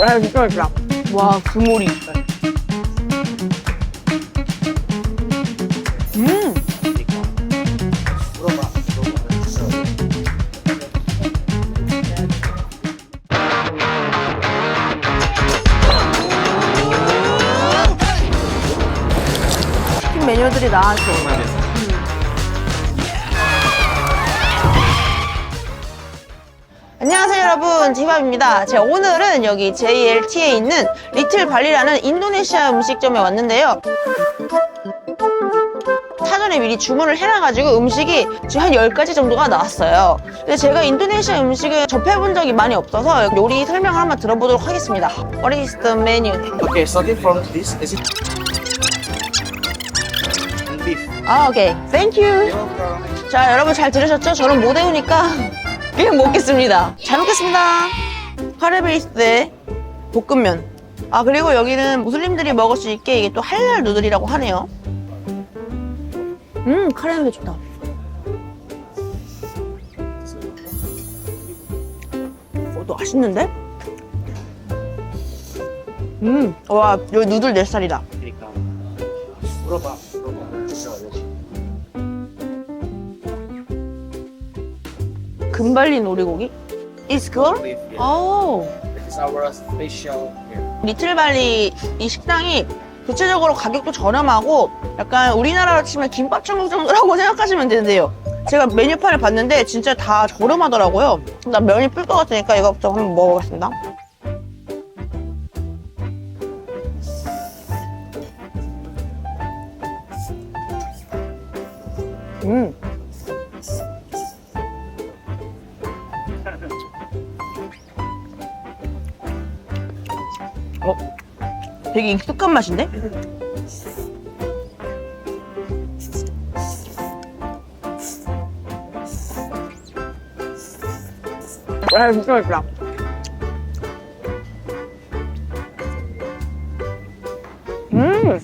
와 진짜 맛있다. 와 그물이. 음. 메뉴들이 나왔어. 안녕하세요 여러분 지밥입니다 제가 오늘은 여기 JLT에 있는 리틀 발리라는 인도네시아 음식점에 왔는데요 사전에 미리 주문을 해놔가지고 음식이 지금 한 10가지 정도가 나왔어요 근데 제가 인도네시아 음식을 접해본 적이 많이 없어서 요리 설명을 한번 들어보도록 하겠습니다 What is the menu? Okay, starting from this, is it beef? 아 오케이 Thank you. 자 여러분 잘 들으셨죠? 저는 못 외우니까 그냥 먹겠습니다. 잘 먹겠습니다. 카레 베이스에 볶음면. 아 그리고 여기는 무슬림들이 먹을 수 있게 이게 또 할랄 누들이라고 하네요. 음 카레 냄새 좋다. 어, 또 맛있는데? 음와 여기 누들 내 스타일이다. 그러니까. 물어봐, 금발리 오리고기? It's good? 오 This is our special here. 리틀발리 이 식당이 구체적으로 가격도 저렴하고 약간 우리나라로 치면 김밥 천국 정도라고 생각하시면 되는데요. 제가 메뉴판을 봤는데 진짜 다 저렴하더라고요. 나 면이 뿔것 같으니까 이거부터 한번 먹어보겠습니다. 음. 되게 익숙한 맛인데? 와, 진짜 맛있다. 음!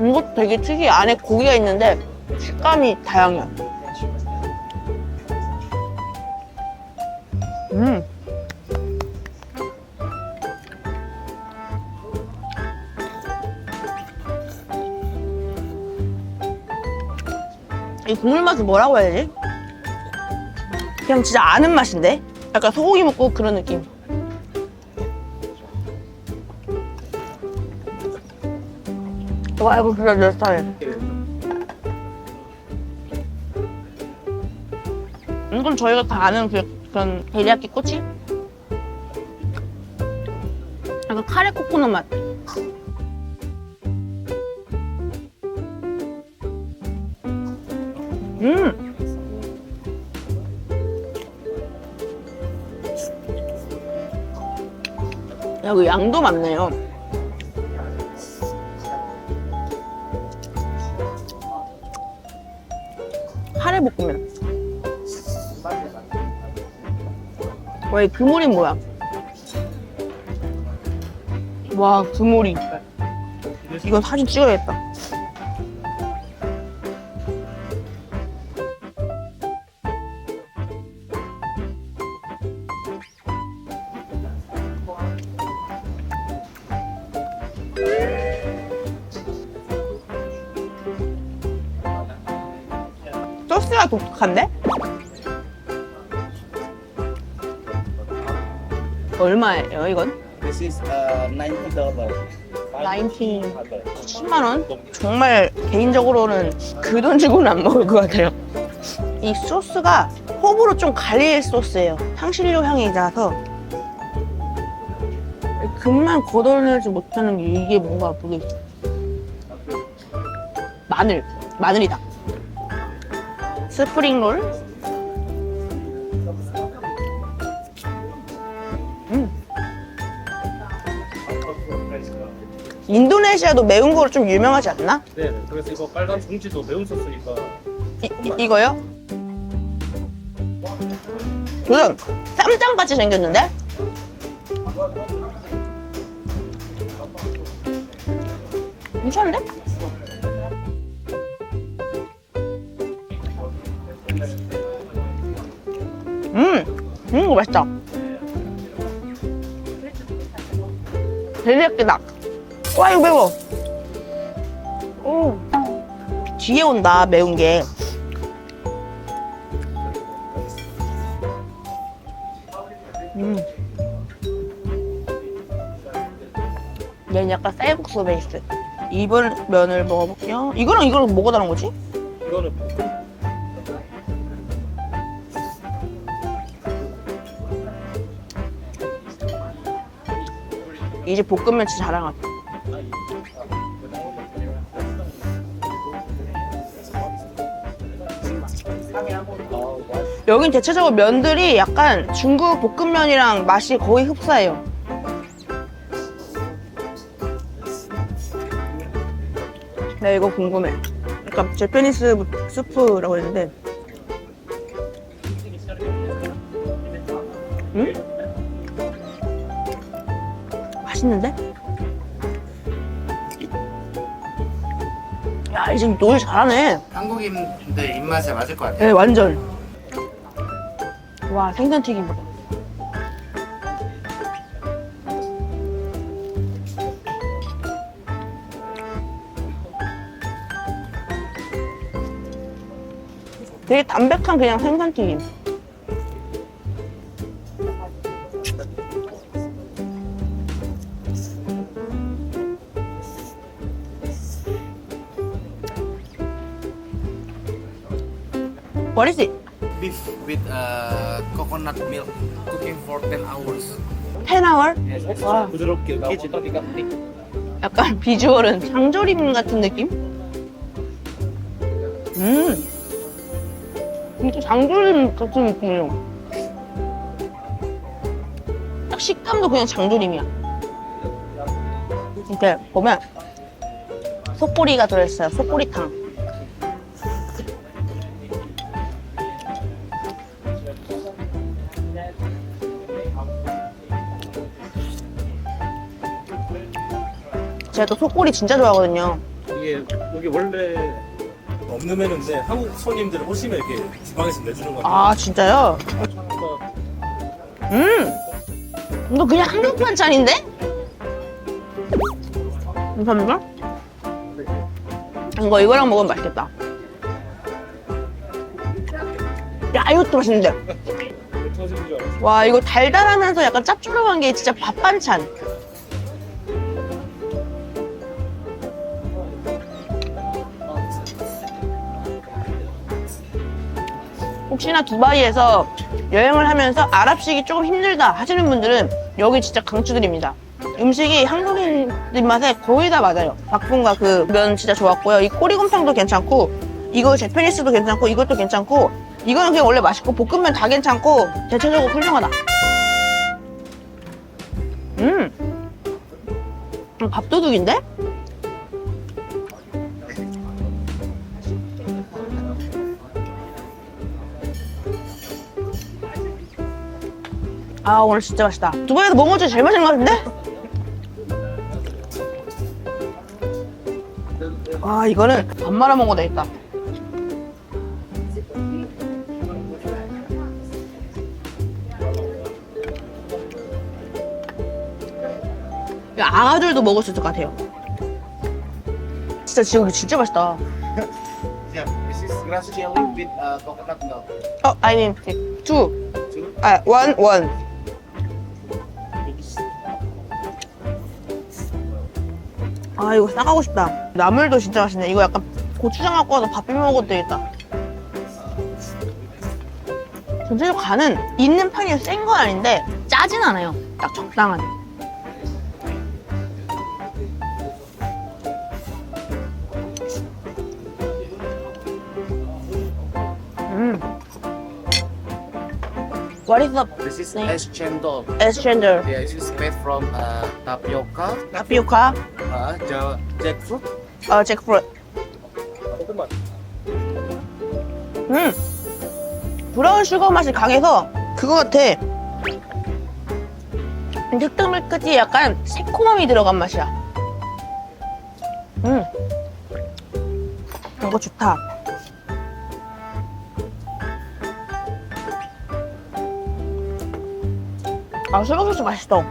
이것도 되게 특이해. 안에 고기가 있는데 식감이 다양해. 이 국물 맛은 뭐라고 해야 되지? 그냥 진짜 아는 맛인데? 약간 소고기 먹고 그런 느낌. 와, 이거 진짜 내 스타일. 이건 저희가 다 아는 그, 그런 데리야끼 꼬치? 약간 카레 코코넛 맛. 음! 여기 양도 많네요. 카레 볶음면. 와, 이 그물이 뭐야? 와, 그물이. 이건 사진 찍어야겠다. 얼마예요, 이건? This is uh, ninety dollar. 19. 10만 원? 정말 개인적으로는 그 돈 주고는 안 먹을 것 같아요. 이 소스가 호불호 좀 갈릴 소스예요. 향신료 향이 나서 금만 걷어내지 못하는 게 이게 뭔가 모르겠어. 마늘, 마늘이다. 스프링 롤. 인도네시아도 매운 거로 좀 유명하지 않나? 네, 네. 그래서 이거 빨간 봉지도 매운 소스니까 이, 이, 이거요? 무슨 쌈장같이 생겼는데? 괜찮은데? 음, 음, 이거 맛있다. 데리야끼다. 와, 이거 매워. 오. 뒤에 온다, 매운 게. 음. 얘는 약간 쌀국수 베이스. 이번 면을 먹어볼게요. 이거랑 이거랑 뭐가 다른 거지? 이거는 볶음 이제 볶음면 진짜 자랑하다. 여긴 대체적으로 면들이 약간 중국 볶음면이랑 맛이 거의 흡사해요. 나 이거 궁금해. 약간 제페니스 수프라고 했는데. 응? 맛있는데? 야, 이 집 노래 잘하네. 한국인들 입맛에 맞을 것 같아요. 네, 완전. 와, 생선튀김이다. 되게 담백한 그냥 생선튀김. It? Beef with uh, coconut milk cooking for 10 hours. 10 hour? 와. 부드럽게 나오고 약간 비주얼은 장조림 같은 느낌? 음. 진짜 장조림 같은 느낌이에요. 딱 식감도 그냥 장조림이야. 이렇게 보면 속꼬리가 들어있어요. 속꼬리탕. 제가 또 속꼬리 진짜 좋아하거든요. 이게 여기 원래 없는 메뉴인데 한국 손님들 오시면 이렇게 주방에서 내주는 건데 아 진짜요? 음, 이거 그냥 한국 반찬인데? 감사합니다. 이거 이거랑 먹으면 맛있겠다. 야 이것도 맛있는데. 알았어 와 이거 달달하면서 약간 짭조름한 게 진짜 밥 반찬. 혹시나 두바이에서 여행을 하면서 아랍식이 조금 힘들다 하시는 분들은 여기 진짜 강추드립니다. 음식이 한국인 입맛에 거의 다 맞아요. 닭봉과 그 면 진짜 좋았고요. 이 꼬리곰탕도 괜찮고 이거 제페니스도 괜찮고 이것도 괜찮고 이거는 그냥 원래 맛있고 볶음면 다 괜찮고 대체적으로 훌륭하다. 음, 음, 밥도둑인데? 아 오늘 진짜 맛있다. 두바이에서 먹은 것 중에 제일 맛있는 것 같은데? 아 이거는 밥 말아 먹어도 되겠다. 이 아가들도 먹을 수 있을 것 같아요. 진짜 지금 진짜 맛있다. Uh. 어, I mean two. 아, one, one. 아, 이거 싸가고 싶다. 나물도 진짜 맛있네. 이거 약간 고추장 갖고 와서 밥 비벼 먹어도 되겠다. 전체적으로 간은 있는 편이 센건 아닌데 짜진 않아요. 딱 적당한. What is the This is Thank- es cendol. exchange? Yeah, this is made from uh, tapioca, 타피오카, uh, ja- jackfruit. 어, 잭프루트. 조금만 음. 브라운 슈거 맛이 강해서 그거 같아. 늑득물 끝이 약간 새콤함이 들어간 맛이야. 음. 이거 좋다. 아, 수박소스 맛있어.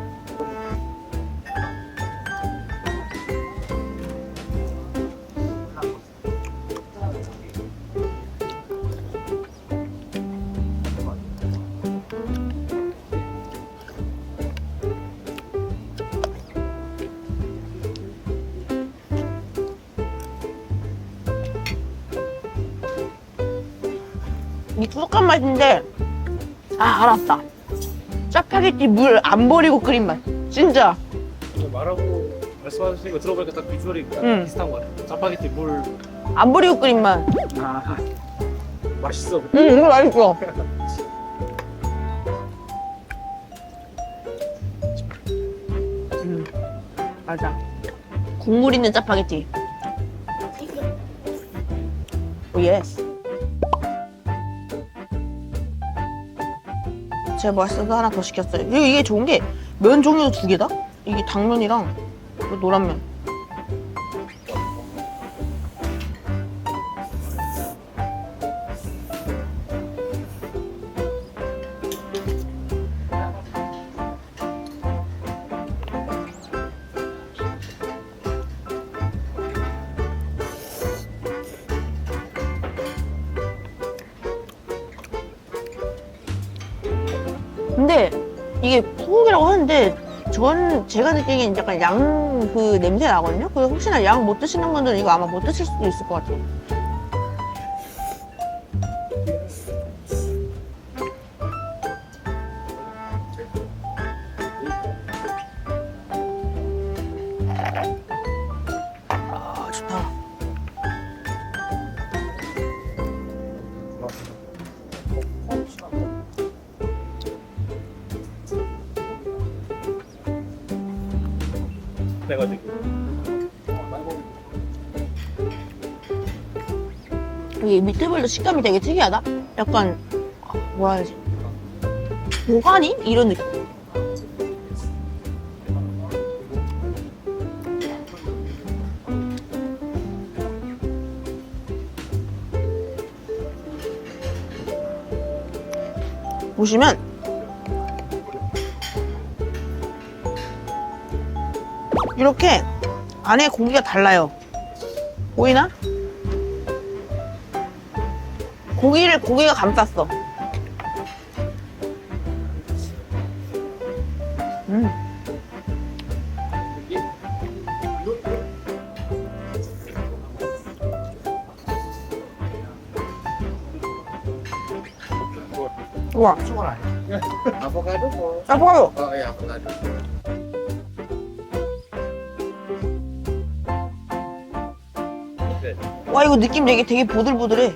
이 뚜둑한 맛인데, 아, 알았다. 짜파게티 물 안 버리고 끓인 맛. 진짜. 말하고 말씀하시는 거 들어보니까 딱 비주얼이 응. 비슷한 거 같아요. 짜파게티 물. 안 버리고 끓인 맛. 아 맛있어. 응, 이거 맛있어. 음, 맞아. 국물 있는 짜파게티. 오, 예스. 제가 맛있어서 하나 더 시켰어요. 이게 좋은 게 면 종류도 두 개다? 이게 당면이랑 그 노란 면. 근데 이게 푸국이라고 하는데 전 제가 느끼기엔 약간 양 그 냄새 나거든요. 그래서 혹시나 양 못 드시는 분들은 이거 아마 못 드실 수도 있을 것 같아요. 그래가지고 이게 밑에벌도 식감이 되게 특이하다. 약간 아, 뭐라 해야지? 보가니 이런 느낌. 보시면 이렇게 안에 고기가 달라요. 보이나? 고기를 고기가 감쌌어. 음. 우와, Avocado po. 아보가요. Oh, iya, avocado. 와 이거 느낌 되게 되게 보들보들해.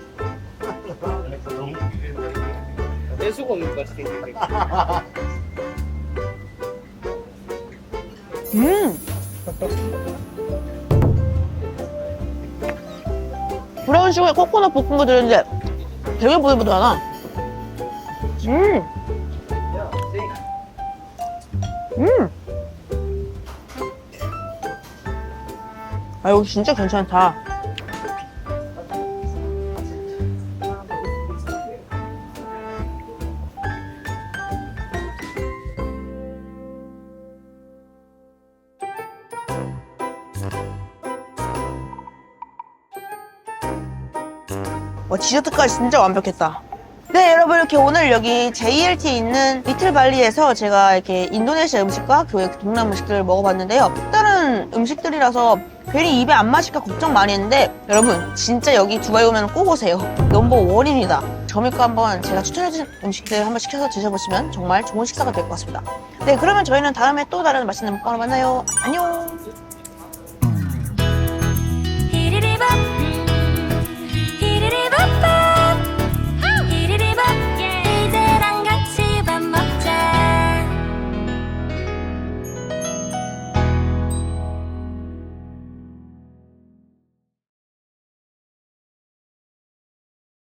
것 같아. 음. 브라운 슈가에 코코넛 볶은 거 들었는데 되게 보들보들하다. 음. 음. 아 여기 진짜 괜찮다. 와 디저트까지 진짜 완벽했다. 네 여러분 이렇게 오늘 여기 JLT에 있는 리틀발리에서 제가 이렇게 인도네시아 음식과 그 동남 음식들을 먹어봤는데요. 다른 음식들이라서 괜히 입에 안 맞을까 걱정 많이 했는데 여러분 진짜 여기 두바이 오면 꼭 오세요. 넘버 원입니다. 저밀거 한번 제가 추천해준 음식들 한번 시켜서 드셔보시면 정말 좋은 식사가 될 것 같습니다. 네 그러면 저희는 다음에 또 다른 맛있는 먹방으로 만나요. 안녕.